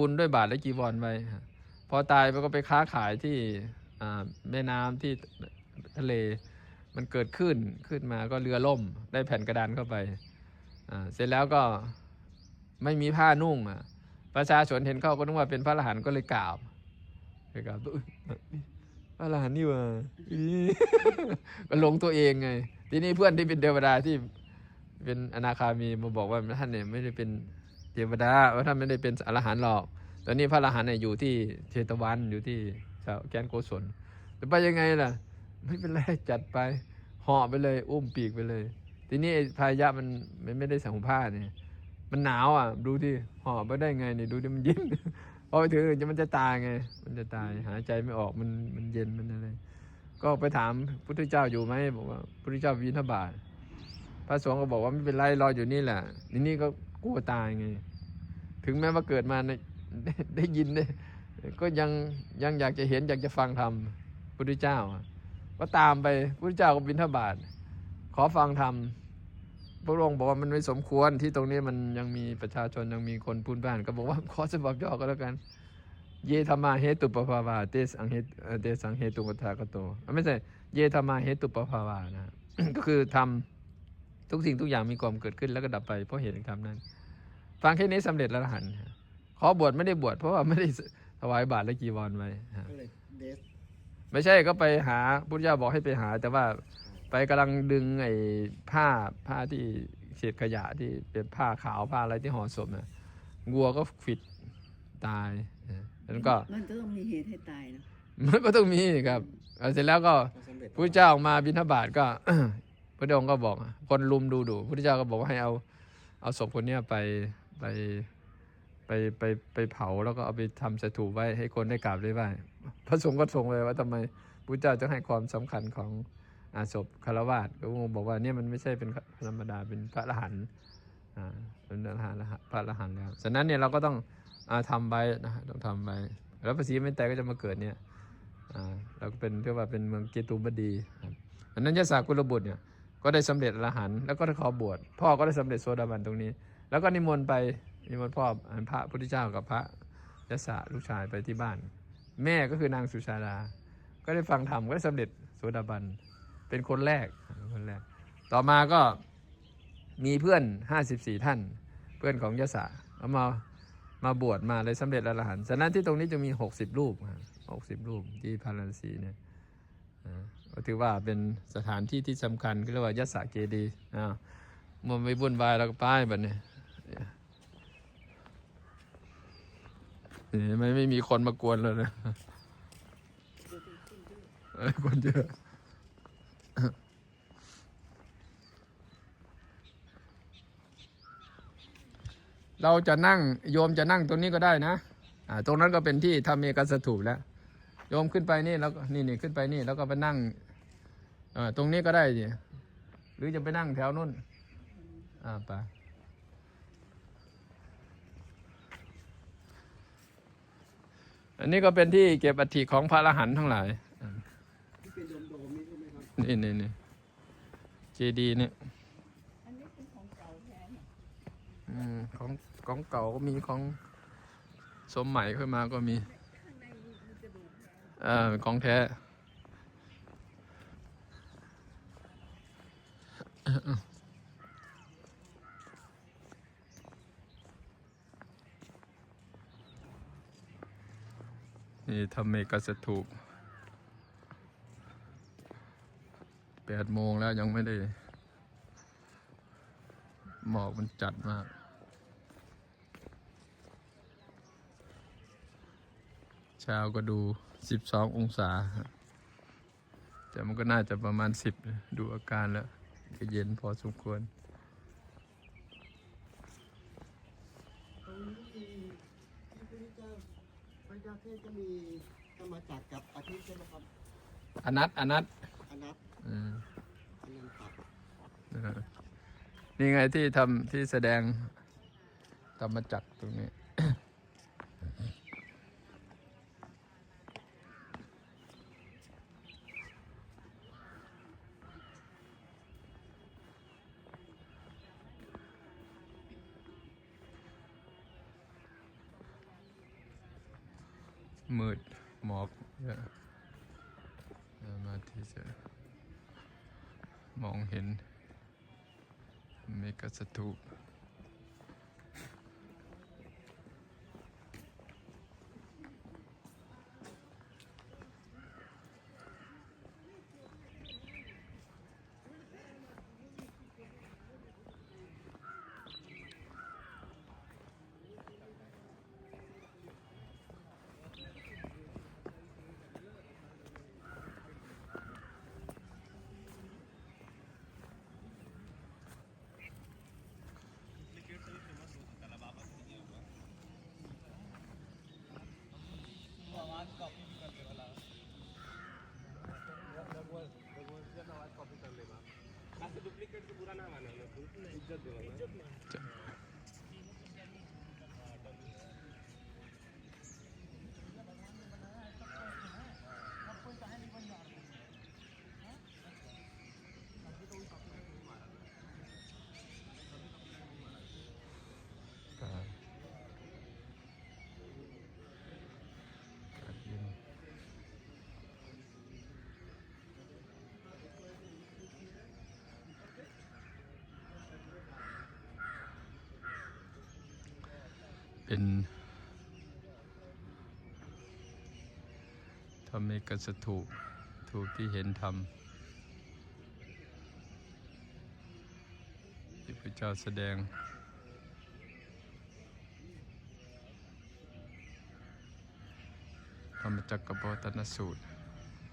บุญด้วยบาทและจีวรไว้พอตายไปก็ไปค้าขายที่แม่น้ำที่ทะเล มันเกิดขึ้นขึ้นมาก็เรือล่ม ได้แผ่นกระดานเข้าไปเสร็จแล้วก็ไม่มีผ้านุ่งประชาชนเห็นเข้าก็นึกว่าเป็นพระอรหันต์ก็เลยกราบไปกราบตัวพระอรหันต์นี่ว่าก็หลงตัวเองไง ทีนี้เพื่อนที่เป็นเทวดาที่เป็นอนาคามีมาบอกว่าท่านเนี่ยไม่ได้เป็น เทวดาว่าท่านไม่ได้เป็นอรหันต์หรอก ตอนนี้พระอรหันต์เนี่ยอยู่ที่เชตวันอยู่ที่ชาวแกนโกศลจะไปยังไงล่ะ ไม่เป็นไรจัดไปหาะไปเลย อุ้มปีกไปเลย ทีนี้พายะมันมันไม่ได้ใส่ห่มผ้าเนี่ยมันหนาวอะ ดูที่หาะไปได้ไงเนี่ยดูดิมันเย็นพอไปถึงจะมันจะตายไง มันจะตายหายใจไม่ออกมันมันเย็นมันอะไรก็ไปถามพุทธเจ้าอยู่ไหมบอกว่าพุทธเจ้าวินทบาทพระสงฆ์ก็บอกว่าไม่เป็นไรรออยู่นี่แหละนี่นี่ก็ กลัวตายไง ถึงแม้ว่าเกิดมาได้ได้ยินได้ก็ยังยังอยากจะเห็นอยากจะฟังธรรมพุทธเจ้าก็ตามไปพุทธเจ้าก็บิณฑบาตขอฟังธรรมพระองค์บอกว่ามันไม่สมควรที่ตรงนี้มันยังมีประชาชนยังมีคนพูนบ้าน ก็บอกว่าขอฉบับย่อก็แล้วกัน เยธรรมาเหตุปภาวาเตสังเหตุเตสังเหตุปทากโตไม่ใช่เยธรรมาเหตุปภาวานะก็คือทำ ทุกสิ่งทุกอย่างมีความเกิดขึ้นแล้วก็ดับไปเพราะเหตุแห่งธรรมนั้น ฟังแค่นี้สำเร็จแล้วอรหันต์ขอบวชไม่ได้บวชเพราะว่าไม่ได้ถวายบาตรและกีวรไว้ฮะก็เลยเดสไม่ใช่ก็ไปหาพุทธเจ้าบอกให้ไปหา แต่ว่าไปกำลังดึงไอ้ผ้าผ้าที่เศษขยะที่เป็นผ้าขาวผ้าอะไรที่ห่อศพน่ะงัวก็ขวิดตายนะแล้วก็มันก็ต้องมีเหตุให้ตายนะมันก็ต้องมีครับเอาเสร็จแล้วก็ก็สำเร็จพระเจ้าออกมาบิณฑบาตก็ พระองค์ก็บอกคนลุมดูดูพระเจ้าก็บอกว่าให้เอาเอาศพคนเนี้ยไปไปไปไปไปเผาแล้วก็เอาไปทำสถูปไว้ให้คนได้กราบได้ไหว้พระสงฆ์ก็ทรงเลยว่าทำไมพระเจ้าจะให้ความสำคัญของอาศพคารวาสก็พระองค์บอกว่าเนี่ยมันไม่ใช่เป็นธรรมดาเป็นพระอรหันต์อ่าเป็นพระอรหันต์พระอรหันต์แล้วฉะนั้นเนี่ยเราก็ต้องอาทำไปนะต้องทำไปแล้วภาษีไม่แต่ก็จะมาเกิดเนี่ยอ่าเราก็เป็นเรียกว่าเป็นเมืองเกตุบดีครับอันนั้นยศากุลบุตรเนี่ย ก็ได้สำเร็จอรหันต์แล้วก็ได้ขอบวชพ่อก็ได้สำเร็จโซดาบันตรงนี้ แล้วก็นิมนต์ไปนิมนต์พ่ออ่าพระพุทธเจ้ากับพระยศลูกชายไปที่บ้าน แม่ก็คือนางสุชาดา ก็ได้ฟังธรรมก็ได้สำเร็จโสดาบันเป็นคนแรกคนแรก ต่อมาก็มีเพื่อนห้าสิบสี่ท่าน เพื่อนของยศเอามามาบวชมาเลยสำเร็จอรหันต์ฉะนั้นที่ตรงนี้จะมีหกสิบรูปหกสิบรูปที่พาราณสีเนี่ย ก็ถือว่าเป็นสถานที่ที่สำคัญก็เรียกว่ายศเกดีอ่ามันไม่วุ่นวายแล้วก็ป้ายแบบนี้นี่ไม่ไม่มีคนมากวนเลยนะคนเยอะเราจะนั่งโยมจะนั่งตรงนี้ก็ได้นะ อ่า ตรงนั้นก็เป็นที่ทำเมกัสถูปแล้ว โยมขึ้นไปนี่แล้วก็นี่นี่ขึ้นไปนี่ แล้วก็ไปนั่งเอ่อตรงนี้ก็ได้ดิหรือจะไปนั่งแถวนู้นอ่าไปอันนี้ก็เป็นที่เก็บอัฐิของพระอรหันต์ทั้งหลายนี่นี่นี่เจดีย์เนี่ยอันนี้เป็นของเก่าแท้เนี่ยอืมของของเก่าก็มีของสมใหม่ขึ้นมาก็มี ข้างในมีมีกระ ดูกแท้เอ่อของแท้นี่ทำเมกสถูปแปดโมงแล้วยังไม่ได้ หมอกมันจัดมาก เช้าก็ดู12องศาฮะแต่มันก็น่าจะประมาณ10ดูอาการแล้วก็เย็นพอสมควรตรงนี้ที่ที่พระเจ้าพระเจ้าเทศก็มีธรรมจักรกับอาทิตย์ใช่ไหมครับอนัตอนัตอนัตอืมอนันตักเออนี่ไงที่ทำที่แสดงธรรมจักรตรงนี้ ต มืดหมอกเยอะสามารถที่จะมองเห็นเมกะสถูป อากาศอากาศเย็น เป็นธรรมิกสถูปถูกที่เห็นธรรมที่พระเจ้าแสดง ธรรมจักรกบวัตนสูตร